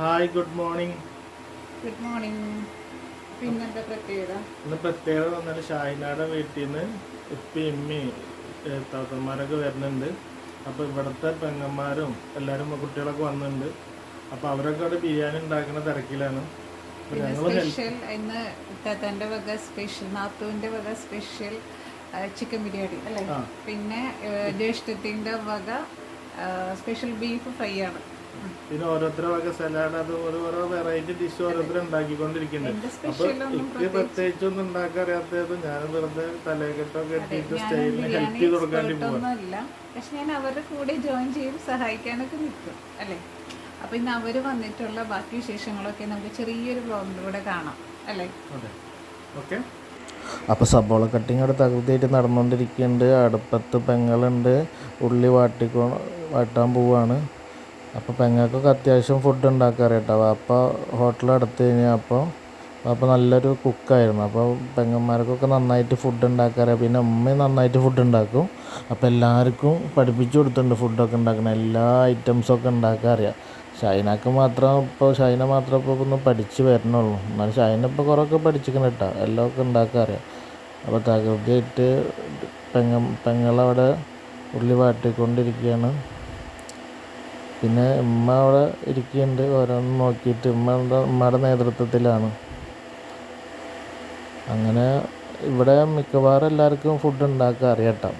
Hi good morning good morning പിന്നെന്താ പ്രത്യേകത? ഇന്ന് പ്രത്യേകത വന്നാൽ ഷാഹിനാടെ വീട്ടിൽ നിന്ന് ഉപ്പി ഇമ്മി താത്തന്മാരൊക്കെ വരുന്നുണ്ട്. അപ്പോൾ ഇവിടുത്തെ പെങ്ങന്മാരും എല്ലാവരും കുട്ടികളൊക്കെ വന്നിട്ടുണ്ട് അപ്പോൾ അവരൊക്കെ അവിടെ ബിരിയാണി ഉണ്ടാക്കുന്ന തിരക്കിലാണ്. സ്പെഷ്യൽ ഇന്ന് തത്തന്റെ വക സ്പെഷ്യൽ നാത്തുവിന്റെ വക സ്പെഷ്യൽ ചിക്കൻ ബിരിയാണി അല്ലേ? പിന്നെ ജ്യേഷ്ഠത്തിന്റെ വക സ്പെഷ്യൽ ബീഫ് ഫ്രൈ ആണ്. പിന്നെ ഓരോരുത്തരുടെ വക സലാഡ് അത് ഓരോ ഓരോ വെറൈറ്റി ഡിഷ് ഓരോരുത്തർ ഉണ്ടാക്കിക്കൊണ്ടിരിക്കുന്നുണ്ട്. അപ്പൊ എനിക്ക് പ്രത്യേകിച്ച് ഒന്നും ഉണ്ടാക്കാൻ അറിയാത്തത് ഞാൻ വെറുതെ തലേക്കെട്ടൊക്കെ ഇട്ടിട്ട് ഞാൻ സ്റ്റൈലിന് ഹെൽപ്പ് ചെയ്ത് കൊടുക്കാണ്ടി പക്ഷെ ഞാൻ അവരുടെ കൂടെ ജോയിൻ ചെയ്യും സഹായിക്കാനൊക്കെ നിൽക്കും അല്ലേ? അപ്പൊ ഇന്ന് അവർ വന്നിട്ടുള്ള ബാക്കി വിശേഷങ്ങളൊക്കെ നമുക്ക് ചെറിയൊരു ബ്ലോഗിലൂടെ കാണാം അല്ലേ? ഓക്കെ. അപ്പോൾ സബോള കട്ടിങ് അവിടെ തകൃതിയായിട്ട് നടന്നുകൊണ്ടിരിക്കുന്നുണ്ട് അടുപ്പത്ത് പെങ്ങളുണ്ട്. ഉള്ളി വാട്ടിക്കോ വാട്ടാൻ പോവാണ്. അപ്പോൾ പെങ്ങൾക്കൊക്കെ അത്യാവശ്യം ഫുഡ് ഉണ്ടാക്കാൻ കേട്ടോ വാപ്പ അടുത്ത് കഴിഞ്ഞാൽ അപ്പോൾ അപ്പോൾ നല്ലൊരു കുക്കായിരുന്നു അപ്പോൾ പെങ്ങന്മാർക്കൊക്കെ നന്നായിട്ട് ഫുഡ് ഉണ്ടാക്കാൻ അറിയാം പിന്നെ ഉമ്മയും നന്നായിട്ട് ഫുഡ് ഉണ്ടാക്കും. അപ്പോൾ എല്ലാവർക്കും പഠിപ്പിച്ചു കൊടുത്തിട്ടുണ്ട് ഫുഡൊക്കെ ഉണ്ടാക്കണം. എല്ലാ ഐറ്റംസൊക്കെ ഉണ്ടാക്കാൻ അറിയാം ഷൈനക്ക് മാത്രം ഇപ്പോൾ ഷൈന മാത്രം ഇപ്പോൾ ഒന്ന് പഠിച്ച് വരണുള്ളൂ. എന്നാലും ഷൈന ഇപ്പോൾ കുറേയൊക്കെ പഠിച്ചിരിക്കണം കേട്ടോ. എല്ലാം ഒക്കെ ഉണ്ടാക്കാൻ അറിയാം അപ്പോൾ തകൃതിയായിട്ട് പെങ്ങ പെങ്ങളവിടെ ഉള്ളി വാട്ടിക്കൊണ്ടിരിക്കുകയാണ്. പിന്നെ ഉമ്മ അവിടെ ഇരിക്കുന്നുണ്ട്. ഓരോന്ന് നോക്കിയിട്ട് ഉമ്മ ഉമ്മയുടെ നേതൃത്വത്തിലാണ്. അങ്ങനെ ഇവിടെ മിക്കവാറും എല്ലാവർക്കും ഫുഡ് ഉണ്ടാക്കാൻ അറിയാം കേട്ടോ.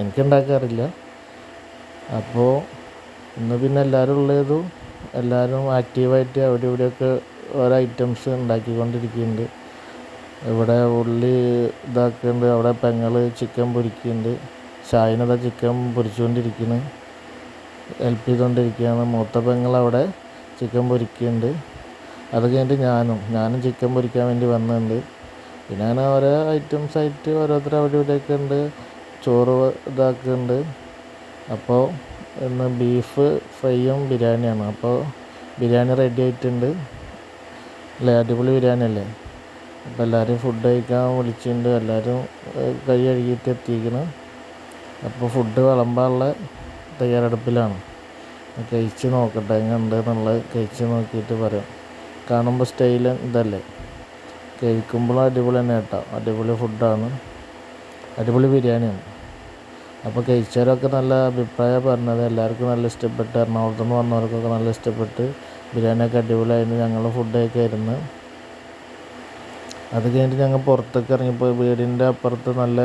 എനിക്ക് ഉണ്ടാക്കാറില്ല അപ്പോൾ ഇന്ന് പിന്നെ എല്ലാവരും ഉള്ളതും എല്ലാവരും ആക്റ്റീവായിട്ട് അവിടെ ഇവിടെയൊക്കെ ഓരോ ഐറ്റംസ് ഉണ്ടാക്കിക്കൊണ്ടിരിക്കുന്നുണ്ട്. ഇവിടെ ഉള്ളി ഇതാക്കുന്നുണ്ട്. അവിടെ പെങ്ങൾ ചിക്കൻ പൊരിക്കുന്നുണ്ട്. ഷായിനത ചിക്കൻ പൊരിച്ചുകൊണ്ടിരിക്കുന്നു. ഹെൽപ്പ് ചെയ്തുകൊണ്ടിരിക്കുകയാണ് മൂത്ത പെങ്ങൾ അവിടെ ചിക്കൻ പൊരിക്കുന്നുണ്ട്. അത് കഴിഞ്ഞിട്ട് ഞാനും ഞാനും ചിക്കൻ പൊരിക്കാൻ വേണ്ടി വന്നിട്ടുണ്ട്. പിന്നെ അങ്ങനെ ഓരോ ഐറ്റംസ് ആയിട്ട് ഓരോരുത്തർ അവിടെ ഇവിടെയൊക്കെ ഉണ്ട്. ചോറ് ഇതാക്കുന്നുണ്ട്. അപ്പോൾ ഇന്ന് ബീഫ് ഫ്രൈയും ബിരിയാണിയാണ്. അപ്പോൾ ബിരിയാണി റെഡി ആയിട്ടുണ്ട്. അല്ലേ? അടിപൊളി ബിരിയാണി അല്ലേ? അപ്പോൾ എല്ലാവരും ഫുഡ് കഴിക്കാൻ വിളിച്ചിട്ടുണ്ട്. എല്ലാവരും കൈ കഴുകിയിട്ട് എത്തിയിരിക്കണം അപ്പോൾ ഫുഡ് വിളമ്പാനുള്ള തയ്യാറെടുപ്പിലാണ്. കഴിച്ച് നോക്കട്ടെ എങ്ങനെയുണ്ട് എന്നുള്ളത് കഴിച്ച് നോക്കിയിട്ട് പറയാം. കാണുമ്പോൾ സ്റ്റൈൽ ഇതല്ലേ? കഴിക്കുമ്പോൾ അടിപൊളി തന്നെ കേട്ടോ. അടിപൊളി ഫുഡാണ്. അടിപൊളി ബിരിയാണിയാണ്. അപ്പോൾ കഴിച്ചവരൊക്കെ നല്ല അഭിപ്രായം പറഞ്ഞത് എല്ലാവർക്കും നല്ല ഇഷ്ടപ്പെട്ട് എറണാകുളത്ത് നിന്ന് വന്നവർക്കൊക്കെ നല്ല ഇഷ്ടപ്പെട്ട് ബിരിയാണിയൊക്കെ അടിപൊളിയായിരുന്നു ഞങ്ങൾ ഫുഡൊക്കെ ആയിരുന്നു. അത് കഴിഞ്ഞിട്ട് ഞങ്ങൾ പുറത്തേക്ക് ഇറങ്ങിപ്പോയി. വീടിന്റെ അപ്പുറത്ത് നല്ല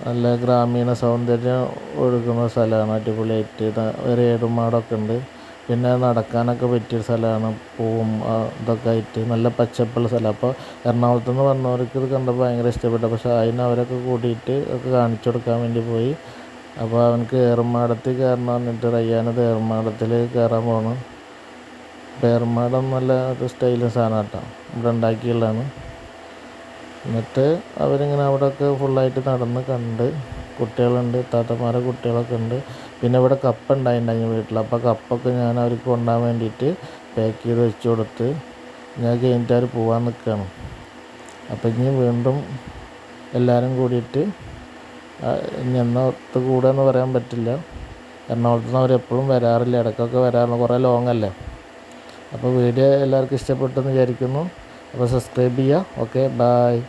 നല്ല ഗ്രാമീണ സൗന്ദര്യം ഒഴുകുന്ന സ്ഥലമാണ് അടിപൊളിയായിട്ട് ഒരു ഏടുമാടൊക്കെ ഉണ്ട്. പിന്നെ നടക്കാനൊക്കെ പറ്റിയ സ്ഥലമാണ് പൂവും ഇതൊക്കെ ആയിട്ട് നല്ല പച്ചപ്പുള്ള സ്ഥലം. അപ്പോൾ എറണാകുളത്ത് നിന്ന് വന്നവർക്ക് ഇത് കണ്ടപ്പോൾ ഭയങ്കര ഇഷ്ടപ്പെട്ടു. പക്ഷേ അതിന് അവരൊക്കെ കൂടിയിട്ട് ഒക്കെ കാണിച്ചു കൊടുക്കാൻ വേണ്ടി പോയി. അപ്പോൾ അവനക്ക് ഏറുമാടത്തിൽ കയറണം എന്നിട്ട് റയ്യാനത് ഏറുമാടത്തിൽ കയറാൻ പോകണം ഏറുമാടം നല്ല സ്റ്റൈലും സാധനം കേട്ടോ. ഇവിടെ ഉണ്ടാക്കിയുള്ളതാണ്. എന്നിട്ട് അവരിങ്ങനെ അവിടെയൊക്കെ ഫുള്ളായിട്ട് നടന്ന് കണ്ട് കുട്ടികളുണ്ട് താത്തമാരെ കുട്ടികളൊക്കെ ഉണ്ട്. പിന്നെ ഇവിടെ കപ്പ ഉണ്ടായിട്ടുണ്ടായിരുന്നു വീട്ടിൽ അപ്പോൾ കപ്പൊക്കെ ഞാൻ അവർക്ക് കൊണ്ടാൻ വേണ്ടിയിട്ട് പാക്ക് ചെയ്ത് വെച്ച് കൊടുത്ത് ഞാൻ കഴിഞ്ഞിട്ട് അവർ പോകാൻ നിൽക്കുകയാണ് അപ്പം ഇനി വീണ്ടും എല്ലാവരും കൂടിയിട്ട് ആ, ഇനി എന്ന് ഒത്ത് കൂടുകയെന്ന് പറയാൻ പറ്റില്ല. എറണാകുളത്ത് നിന്ന് അവരെപ്പോഴും വരാറില്ല. ഇടയ്ക്കൊക്കെ വരാറുണ്ട്. കുറേ ലോങ് അല്ലേ? അപ്പോൾ വീഡിയോ എല്ലാവർക്കും ഇഷ്ടപ്പെട്ടെന്ന് വിചാരിക്കുന്നു. അപ്പോൾ സബ്സ്ക്രൈബ് ചെയ്യുക. Okay bye